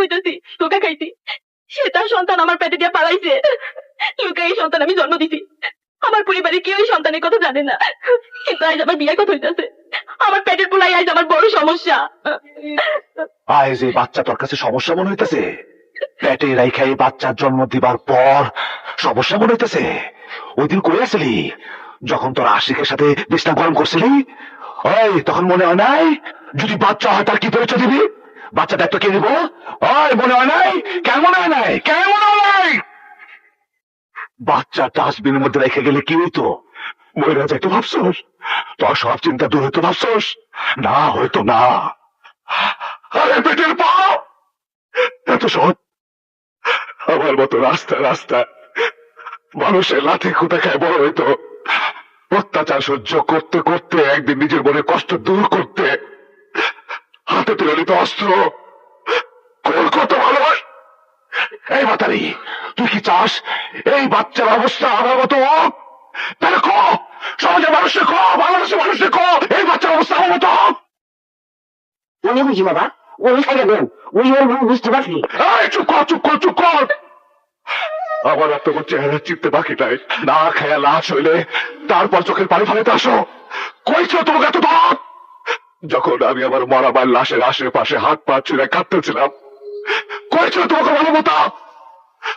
হইতেছি ধোকা খাইছি। সে তার সন্তান আমার পেটে দিয়ে পালাইছে। লুকা এই সন্তান আমি জন্ম দিছি। আমার পরিবারে কেউ এই সন্তানের কথা জানে না। কিন্তু আজ আমার বিয়ের কথা আমার পেটের পোলাই আজ আমার বড় সমস্যা। আয় যে বাচ্চা তোর কাছে সমস্যা মনে পেটে এই বাচ্চার জন্ম দিবার পর সমস্যা মনে হইতেছে? ওই দিন কই আসলি? যখন তোর আশিকের সাথে বিছনা গরম করছিলি? তখন মনে হয় নাই? যদি বাচ্চা হয় তার কি পরিচয় দিবি? বাচ্চা দায়িত্ব কে দিব ওই, মনে হয় নাই? কেন মনে হয় নাই? কেন মনে হয় নাই? বাচ্চা ডাস্টবিনের মধ্যে রেখে গেলে কি হইতো? মহিলা যাইতো ভাবছোস? তোর সব চিন্তা দূর হইতো ভাবছোস? না হয়তো না। আরে পেটের পাপ এত সৎ আমার মতো রাস্তা রাস্তা। মানুষের লাঠি খুঁটে খায় বড় হইতো। অত্যাচার সহ্য করতে করতে, একদিন নিজের মনে কষ্ট দূর করতে। অস্ত্র কোন কত ভালোবাস এই বাতারি তুই কি চাস? এই বাচ্চার অবস্থা আমার মতো? হোক তাহলে ক সমাজের ক বাংলাদেশের ক এই বাচ্চার অবস্থা আমার মতো? হোক আমি বুঝি বাবা? ওই সাইডে দেন ওই ওর বুঝতে পারছি। চুপ কর চুপ কর চুপ কর। আমার এত চেহারা নাই। না খেয়া লাশ হইলে তারপর চোখের পানি ফেলাতে আসো। কই ছিল তোমাকে এত দরদ? যখন আমি আমার মরাবার লাশের আশেপাশে হাত পা ছুড়ে কাঁদতেছিলাম কই তোমাকে তোমাকে মতো?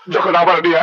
যখন আবার নিয়ে